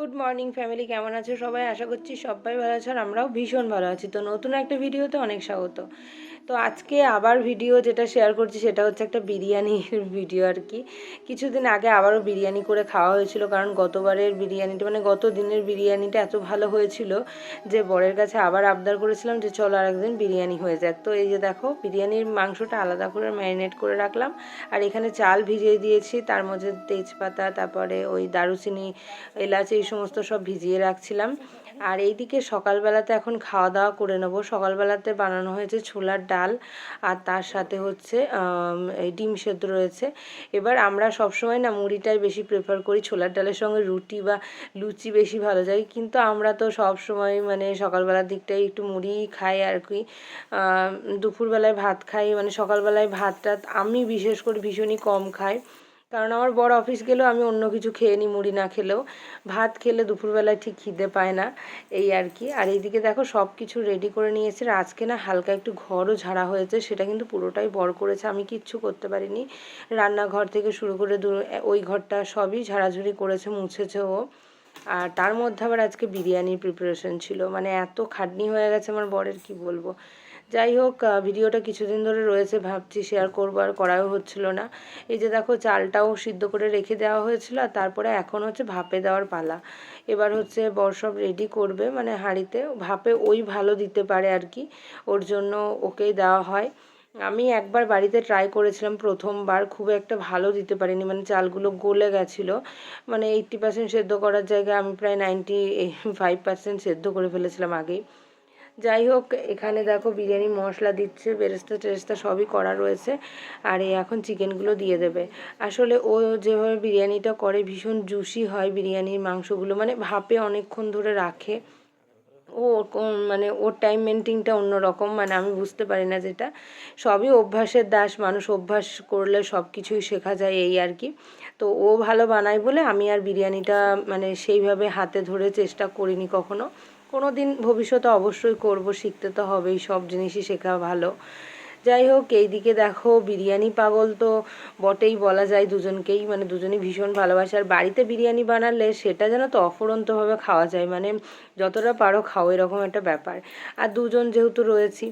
Good morning family কেমন আছো সবাই? আশা করছি সবাই ভালো আছো আর আমরাও ভীষণ ভালো আছি। তো নতুন একটা ভিডিওতে অনেক স্বাগত। তো আজকে আবার ভিডিও যেটা শেয়ার করছি সেটা হচ্ছে একটা বিরিয়ানির ভিডিও আর কি। কিছুদিন আগে আবারও বিরিয়ানি করে খাওয়া হয়েছিল কারণ গতবারের বিরিয়ানিটা মানে গত দিনের বিরিয়ানিটা এত ভালো হয়েছিল যে বরের কাছে আবার আবদার করেছিলাম যে চলো আর একদিন বিরিয়ানি হয়ে যাক। তো এই যে দেখো, বিরিয়ানির মাংসটা আলাদা করে ম্যারিনেট করে রাখলাম আর এখানে চাল ভিজিয়ে দিয়েছি। তার মধ্যে তেজপাতা, তারপরে ওই দারুচিনি, এলাচ, এই সমস্ত সব ভিজিয়ে রাখছিলাম। আর এইদিকে সকালবেলাতে এখন খাওয়া দাওয়া করে নেব। সকালবেলাতে বানানো হয়েছে ছোলার ডাল আর তার সাথে হচ্ছে এই ডিম সেদ্ধ রয়েছে। এবার আমরা সবসময় না মুড়িটাই বেশি প্রেফার করি। ছোলার ডালের সঙ্গে রুটি বা লুচি বেশি ভালো যায়। কিন্তু আমরা তো সব সময় মানে সকালবেলার দিকটাই একটু মুড়ি খাই আর কি। দুপুরবেলায় ভাত খাই। মানে সকালবেলায় ভাতটা আমি বিশেষ করে ভীষণই কম খাই। কারণ আমার বড় অফিস গেলেও আমি অন্য কিছু খেয়ে নিই মুড়ি না খেলেও। ভাত খেলে দুপুরবেলায় ঠিক খিদে পায় না, এই আর কি। আর এইদিকে দেখো সব কিছু রেডি করে নিয়েছে আজকে না হালকা একটু ঘরও ঝাড়া হয়েছে, সেটা কিন্তু পুরোটাই বড় করেছে, আমি কিচ্ছু করতে পারিনি। রান্নাঘর থেকে শুরু করে ওই ঘরটা সবই ঝাড়াঝুড়ি করেছে, মুছেছে ও। আর তার মধ্যে আবার আজকে বিরিয়ানির প্রিপারেশন ছিল মানে এত খাটনি হয়ে গেছে আমার বরের, কি বলব। যাই হোক ভিডিওটা কিছুদিন ধরে রয়েছে, ভাবছি শেয়ার করব, আর করাও হচ্ছিল না। এই যে দেখো, চালটাও সিদ্ধ করে রেখে দেওয়া হয়েছিল, আর তারপরে এখন হচ্ছে ভাপে দেওয়ার পালা। এবার হচ্ছে বর সব রেডি করবে মানে হাঁড়িতে। ভাপে ওই ভালো দিতে পারে আর কি, ওর জন্য ওকেই দেওয়া হয়। আমি একবার বাড়িতে ট্রাই করেছিলাম প্রথমবার, খুব একটা ভালো দিতে পারিনি মানে চালগুলো গলে গেছিল। মানে এইট্টি পার্সেন্ট সেদ্ধ করার জায়গায় আমি প্রায় নাইনটি ফাইভ পার্সেন্ট সেদ্ধ করে ফেলেছিলাম আগেই। যাই হোক, এখানে দেখো বিরিয়ানি মশলা দিচ্ছে, বেরেস্তা টেরেস্তা সবই করা রয়েছে, আর এই এখন চিকেনগুলো দিয়ে দেবে। আসলে ও যেভাবে বিরিয়ানিটা করে, ভীষণ জুসি হয় বিরিয়ানির মাংসগুলো মানে ভাপে অনেকক্ষণ ধরে রাখে। ও মানে ওর টাইম মেনটেনটা অন্যরকম মানে আমি বুঝতে পারি না যেটা। সবই অভ্যাসের দাস, মানুষ অভ্যাস করলে সব কিছুই শেখা যায় এই আর কি। তো ও ভালো বানায় বলে আমি আর বিরিয়ানিটা মানে সেইভাবে হাতে ধরে চেষ্টা করিনি কখনো। কোনো দিন ভবিষ্যতে অবশ্যই করব, শিখতে তো হবেই, সব জিনিসই শেখা ভালো। যাই হোক, এইদিকে দেখো, বিরিয়ানি পাগল তো বটেই বলা যায় দুজনকেই মানে দুজনই ভীষণ ভালোবাসে। আর বাড়িতে বিরিয়ানি বানালে সেটা যেন তো অফুরন্তভাবে খাওয়া যায় মানে যতটা পারো খাও, এরকম একটা ব্যাপার। আর দুজন যেহেতু রয়েছি,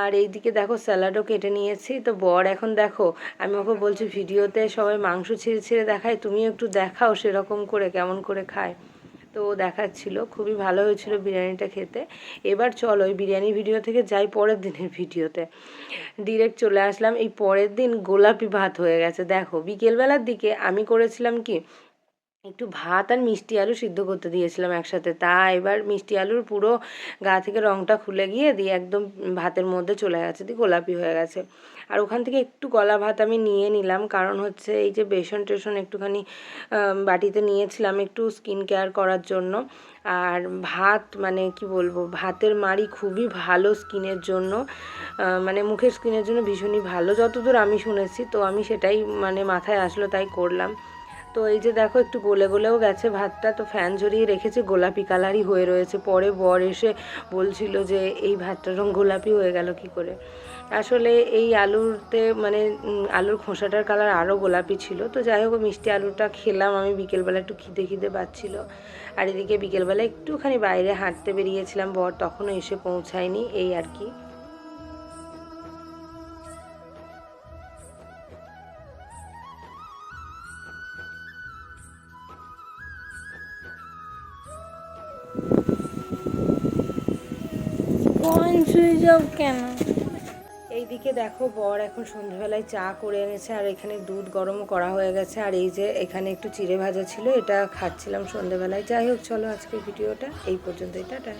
আর এইদিকে দেখো, স্যালাডও কেটে নিয়েছি। তো বর এখন দেখো, আমি ওকে বলছি, ভিডিওতে সবাই মাংস ছেড়ে ছেড়ে দেখায়, তুমিও একটু দেখাও সেরকম করে, কেমন করে খায়? তো দেখাচ্ছিল, খুবই ভালো হয়েছিল বিরিয়ানিটা খেতে। এবার চলো ওই বিরিয়ানি ভিডিও থেকে যাই পরের দিনের ভিডিওতে। ডিরেক্ট চলে আসলাম, এই পরের দিন গোলাপি ভাত হয়ে গেছে। দেখো, বিকেলবেলার দিকে আমি করেছিলাম কি একটু ভাত আর মিষ্টি আলু সিদ্ধ করতে দিয়েছিলাম একসাথে। তা এবার মিষ্টি আলুর পুরো গা থেকে রঙটা খুলে গিয়ে দিয়ে একদম ভাতের মধ্যে চলে গেছে, দিয়ে গোলাপি হয়ে গেছে। আর ওখান থেকে একটু গলা ভাত আমি নিয়ে নিলাম, কারণ হচ্ছে এই যে বেসন টেসন একটুখানি বাটিতে নিয়েছিলাম একটু স্কিন কেয়ার করার জন্য। আর ভাত মানে কি বলব, ভাতের মাড়ি খুবই ভালো স্কিনের জন্য মানে মুখের স্কিনের জন্য ভীষণই ভালো। যতদূর আমি শুনেছি, তো আমি সেটাই মানে মাথায় আসলো, তাই করলাম। তো এই যে দেখো, একটু গলে গলেও গেছে ভাতটা। তো ফ্যান ঝরিয়ে রেখেছে, গোলাপি কালারই হয়ে রয়েছে। পরে বর এসে বলছিল যে, এই ভাতটার রং গোলাপি হয়ে গেল কি করে? আসলে এই আলুতে মানে আলুর খোসাটার কালার আরও গোলাপি ছিল। তো যাই হোক, মিষ্টি আলুটা খেলাম। আমি বিকেলবেলা একটু খিদে খিদে পাচ্ছিল। আর এদিকে বিকেলবেলা একটুখানি বাইরে হাঁটতে বেরিয়েছিলাম। বর তখনও এসে পৌঁছায়নি। এই আর কি। ফোন সুইচ অফ কেন? এইদিকে দেখো বর এখন সন্ধ্যেবেলায় চা করে এনেছে, আর এখানে দুধ গরম করা হয়ে গেছে। আর এই যে এখানে একটু চিড়ে ভাজা ছিল, এটা খাচ্ছিলাম সন্ধ্যেবেলায় যাই হোক, চলো আজকে ভিডিওটা এই পর্যন্তই। টাটা।